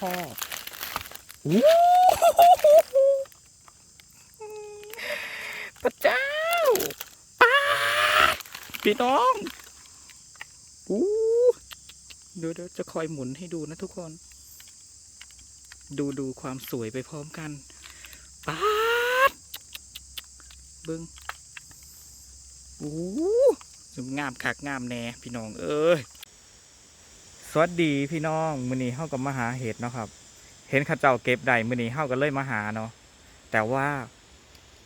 พ่ออู้พระเจ้าป้าพี่น้องอู้เดี๋ยวเดี๋ยวจะคอยหมุนให้ดูนะทุกคน ดูดูความสวยไปพร้อมกันป้าเบิ้งอู้งามคักงามแน่พี่น้องเอ้ย สวัสดีพี่น้องมื้อนี้เฮาก็มาหาเห็ดเนาะครับ เห็นข้าเจ้าเก็บได้มื้อนี้เฮาก็เลยมาหาเนาะแต่ว่า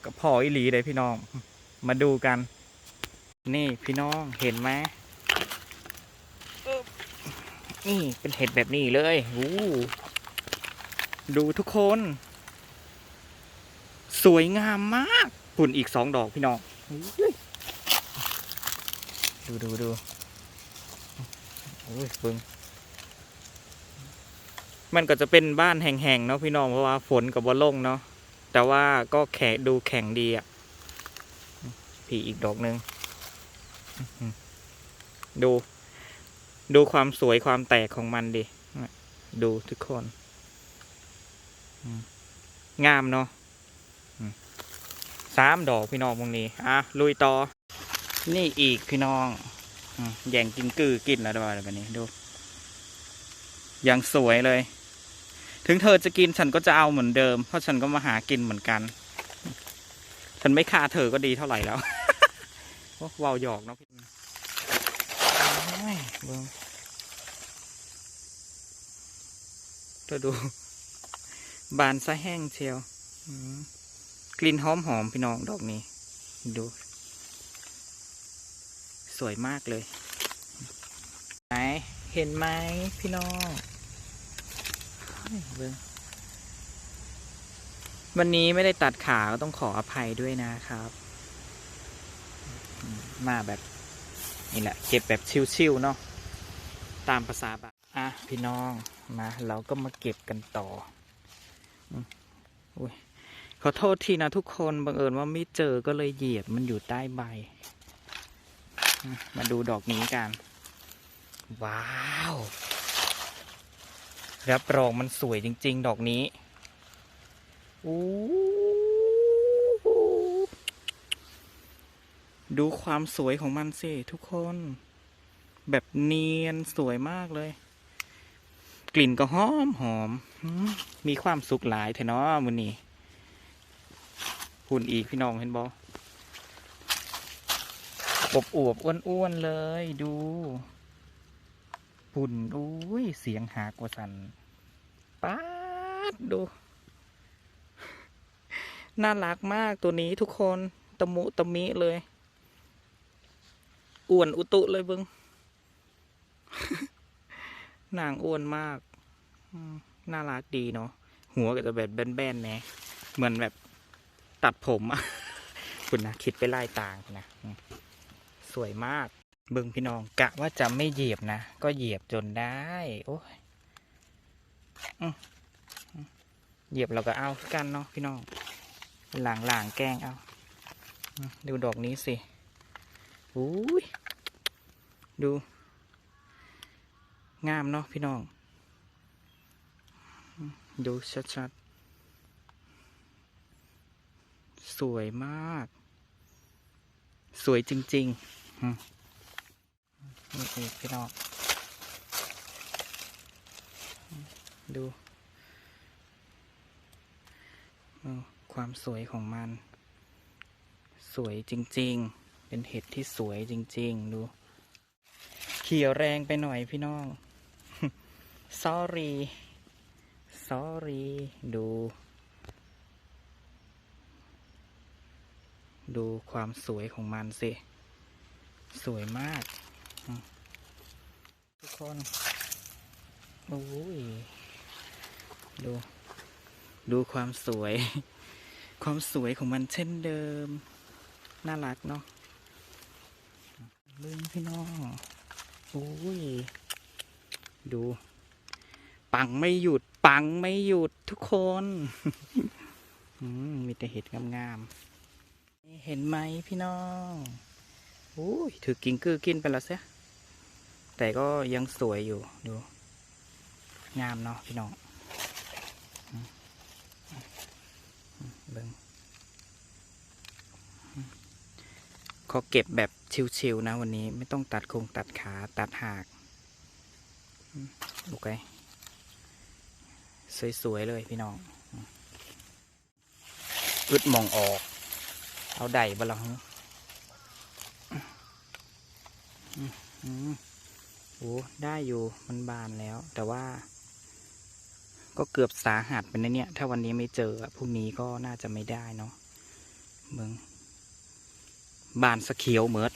ก็พออีหลีเลยพี่น้อง มาดูกัน นี่พี่น้องเห็นไหมนี่เป็นเห็ดแบบนี้เลยอู้ดูทุกคน สวยงามมากปุ่นอีกสองดอกพี่น้องดูดูดู อ้ยเบิ่งมันก็จะเป็นบ้านแห่งๆเนาะพี่น้องเพราะว่าฝนกับว่าลงเนาะแต่ว่าก็แข็งดูแข็งดีอะ่ะผีอีกดอกหนึ่งดู ดูความสวยความแตกของมันดิดูทุกคนงามเนาะสามดอกพี่น้องตรงนี้ อะ ลุยต่อ นี่อีกพี่น้อง แย่งกินกือกินแล้วด้วยแบบนี้ดูอย่างสวยเลย ถึงเธอจะกินฉันก็จะเอาเหมือนเดิม เพราะฉันก็มาหากินเหมือนกัน ฉันไม่ฆ่าเธอก็ดีเท่าไหร่แล้ววาวหยอกเนาะพี่เบิ่งเธอดู บานซะแห้งเชียวกลิ่นหอมหอมพี่น้องดอกนี้ ดู สวยมากเลยไหนเห็นไหมพี่น้องเบิ่งวันนี้ไม่ได้ตัดขาก็ต้องขออภัยด้วยนะครับ มาแบบนี่แหละ เก็บแบบชิวๆเนาะตามภาษาแบบอะพี่น้องมาเราก็มาเก็บกันต่ออุ้ยขอโทษทีนะทุกคนบังเอิญว่าไม่เจอก็เลยเหยียบมันอยู่ใต้ใบ มมาดูดอกนี้กัน ว้าว รับรองมันสวยจริง ๆ ดอกนี้อู้หูดูความสวยของมันสิทุกคน แบบเนียนสวยมากเลย กลิ่นก็หอมหอมหืมมีความสุขหลายเถอะเนาะมือนี้หุ่นอีกพี่น้องเห็นบอ อบอวบอ้วนๆเลยดูปุ่นอุ้ยเสียงหากว่าสันป๊าดดู น่ารักมากตัวนี้ทุกคนตะมุตะมิเลยอ้วนอุตุเลยบิงนางอ้วนมากน่ารักดีเนาะหัวก็จะแบบแบนๆแนะเหมือนแบบตัดผมอะคุณนะคิดไปไล่ต่างนะ สวยมาก เบิ่งพี่น้องกะว่าจะไม่เหยียบนะ ก็เหยียบจนได้ โอ้ยเหยียบเราก็เอากันเนาะพี่น้อง หลางหลางแกงเอา ดูดอกนี้สิอุ้ยดู งามเนาะพี่น้อง ดูชัดๆ สวยมาก สวยจริง ๆ อืมนี่อีกพี่น้องดูความสวยของมัน สวยจริง ๆ เป็นเห็ดที่สวยจริง ๆ ดู เขียวแรงไปหน่อยพี่น้อง sorry sorry ดู ดูความสวยของมันสิ สวยมาก ทุกคน โอ้ย ดู ดูความสวย ความสวยของมันเช่นเดิม น่ารักเนาะเบิ่งพี่น้องโอ้ย ดู ปังไม่หยุด ปังไม่หยุดทุกคน มีแต่เห็ดงามๆ เห็นไหมพี่น้อง โอ้ยถือกินกือกินไปแล้วเสียแต่ก็ยังสวยอยู่ดูงามเนาะพี่น้องเบิ่งขอเก็บแบบชิวๆนะวันนี้ไม่ต้องตัดโครงตัดขาตัดหากโอเคสวย ๆ เลยพี่น้องอืมอึดมองออก เอาได้บลังอืมอืม โอ้ได้อยู่มันบานแล้ว แต่ว่า ก็เกือบสาหัสเป็นะเนี่ย ถ้าวันนี้ไม่เจอพรุ่งนี้ก็น่าจะไม่ได้เนาะเมืองบานสะเขียวเมิด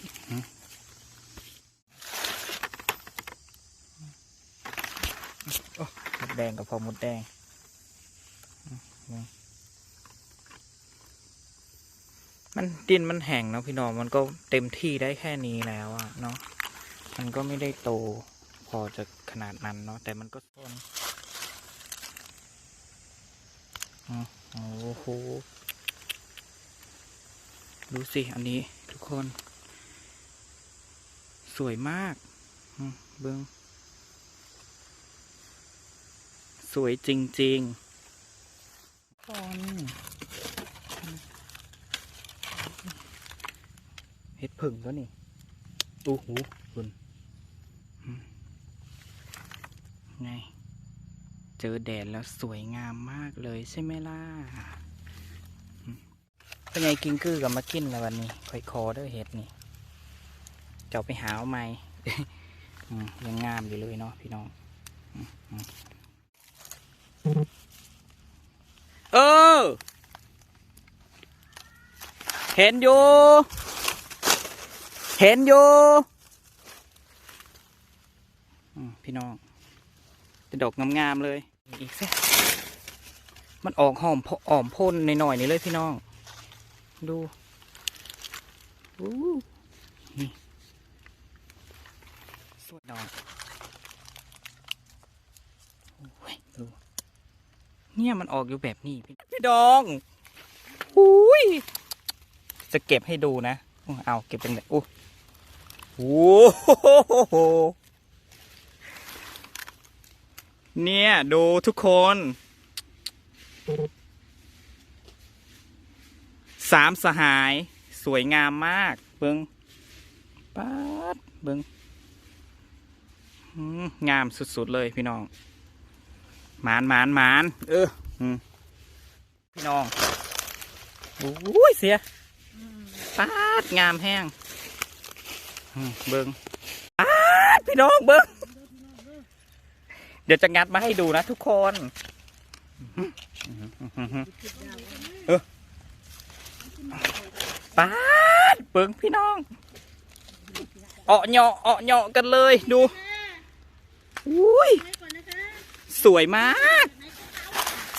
มดแดงกับพอมดแดงอืมเบิ่งมันดินมันแห้งเนาะพี่น้องมันก็เต็มที่ได้แค่นี้แล้วอะเนาะ มันก็ไม่ได้โตพอจะขนาดนั้นเนาะแต่มันก็ต้นโอ้โห ดูสิ อันนี้ทุกคน สวยมากอืมเบิงสวยจริงๆคนเห็ดผึ่งก็นี่ โอ้โหคุณอืม ไง เจอแดดแล้วสวยงามมากเลยใช่ไหมล่ะเป็นไงกินกือกับมากินแล้ววันนี้คอยคอเด้อเห็ดนี่เจ้าไปหาเอาไหมอืมยังงามอยู่เลยเนาะพี่น้องเออ เห็นอยู่ เห็นอยู่พี่น้อง เป็นดอกงามๆเลยอีกสิมันออกหอมอ่อมพ่นนหน่อยๆนี่เลยพี่น้อง ดูอู้นี่สวยดอกโอ้ยดูเนี่ยมันออกอยู่แบบนี้พี่พดองอุ้ยจะเก็บให้ดูนะ เอาเก็บเป็นแบบโอ้โห เนี่ย ดูทุกคนสามสหายสวยงามมาก เบิงป๊าดเบิงงามสุด ๆ เลยพี่น้องหมานหมานหมานเออพี่น้องโอ้ยเสียป๊าดงามแห้งเบิงป๊าดพี่น้องเบิง เดี๋ยวจะงัดมาให้ดูนะทุกคนเออป้าดเปิงพี่น้องเอะเหาะเอะเหาะกันเลยดูอุ้ยสวยมาก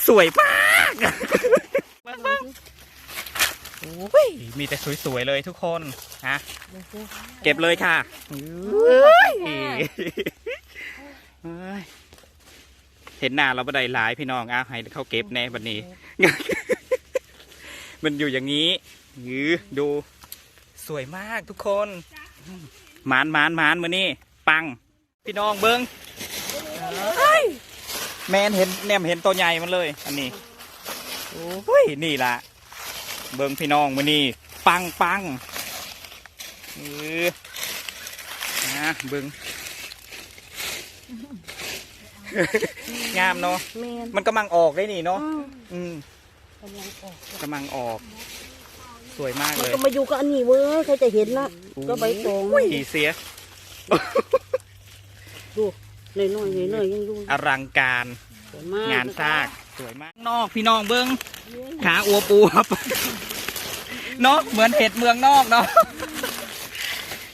สวยมากมาเฟิงอุ้ยมีแต่สวยๆเลยทุกคนฮะเก็บเลยค่ะเฮ้ย เฮ้ยเห็นหน้าเราบันไดหลายพี่น้องอะให้เขาเก็บแน่บันนี้ มันอยู่อย่างนี้ยือดูสวยมากทุกคนหมานหมานหมานมือนี่ปัง พี่น้องเบิงเฮ้ยแมนเห็นแนมเห็นตัวใหญ่มันเลย อันนี้โอ้ยนี่ละเบิงพี่น้องมือนี่ปังปังเออนะเบิง งามเนาะแม่นมันกำลังออกได้นี่เนาะอืมอืมกำลังออกกำลังออก สวยมากมันเลยก็มาอยู่กับอันนี้เว้ยใครจะเห็นนะก็ใบตองอุ้ยเสีย ดูหน่อยหน่อยหน่อยหน่อยยังดูอลังการ สวยมาก งานซากสวยมาก นอกพี่น้องเบิ้งขาอวบอวบเนาะเหมือนเห็ดเมืองนอกเนาะ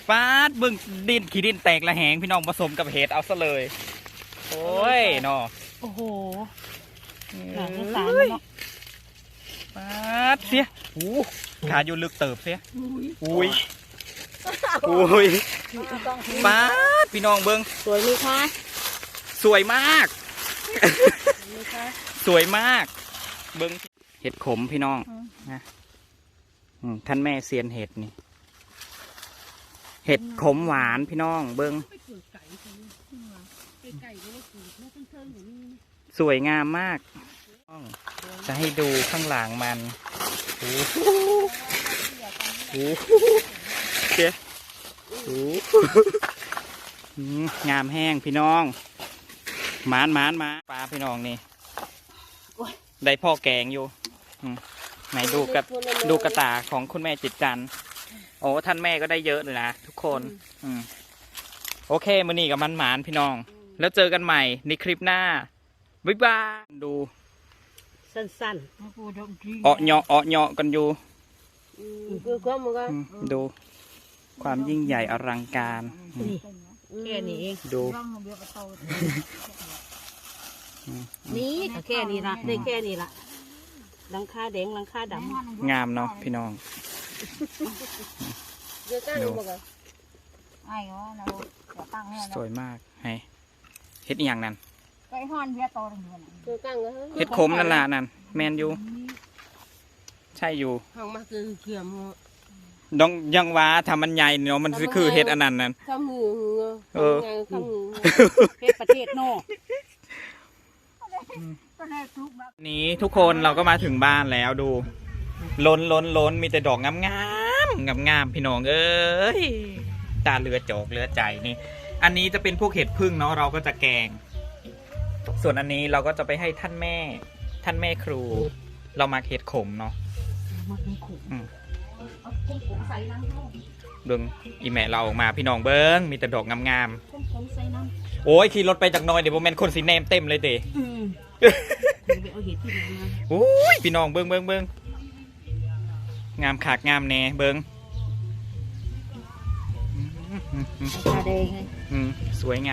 ฟาดเบิ้งดินขี้ดินแตกละแหงพี่น้องผสมกับเห็ดเอาซะเลย โอ้ยเนาะ โอ้โหเอ้หลังสารยเนาะฟาดเสียอู้ขาอยู่ลึกเติบเสียอุ้ยอุ้ยฟาดพี่น้องเบิ้งสวยไหมคะสวยมาก สวยไหมคะสวยมาก เบิ้งเห็ดขมพี่น้องนะอืมท่านแม่เซียนเห็ดนี่ เห็ดขมหวานพี่น้องเบิ้ง สวยงามมาก จะให้ดูข้างหลังมันโอ้โหโอ้โหเจ๊โอ้โหงามแห้งพี่น้องหมานหมานมาปลาพี่น้องนี่ได้พ่อแกงอยู่ไหนดูกับดูกระตาของคุณแม่จิตจันโอ้ท่านแม่ก็ได้เยอะเลยนะทุกคน อืมโอเคมือนี้กับมันหมานพี่น้อง แล้วเจอกันใหม่ในคลิปหน้า บ๊ายบาย ดูสั้นเอาะเหาะเอาะเหาะกันอยู่ๆคือก็มันก็อืมดู ความยิ่งใหญ่อลังการอืมนี่แค่นี้เองดู นี่ก็แค่นี้ละได้แค่นี้ละหลังคาแดงหลังคาดำงามเนาะพี่น้องเดี๋ยวก้านมันก็ไอ้วะเราจะตั้งเนี่ยสวยมากให้ เฮ็ดอหย่างนั้นไปห้อนเบียโตตรงนี้นะเดี๋ยวก้านก็เฮ็ดขมนั่นล่ะนั่นแมนอยู่ ใช่อยู่ห้องมาคือเกี่ยมดองยังว่าทำมันใหญ่เนาะมันคือเฮ็ดอันนั้นนั่น ข้ามหูเออ ข้ามหูเฮ็ดประเทศนอกก็ได้ทุกแบบนี้ทุกคนเราก็มาถึงบ้านแล้วดู ล้นล้นล้นมีแต่ดอกงามงามงามงามๆพี่น้องเอ้ยตาเรือโจกเรือใจนี่ อันนี้จะเป็นพวกเห็ดพึ่งเนาะเราก็จะแกง ส่วนอันนี้เราก็จะไปให้ท่านแม่ ท่านแม่ครู เรามาเห็ดขมเนาะมันมีขุมอืมเอาขุมขุมใส่น้ำเข้าเบิ้งอีแม่เราออกมาพี่น้องเบิ้งมีแต่ดอกงามงามขุมขุมใส่น้ๆโอ้ยขี่รถไปจากหน้อยเดี๋ยวโมเมนคนสีเนมเต็มเลยเตะำอืมไปเอาเห็ดที่ไหนมาโอ้ยพี่น้องเบิ้งเบิ้งเบิ้งงามขากงามแน่เบิ้งตาแดงไงอืม สวยงาม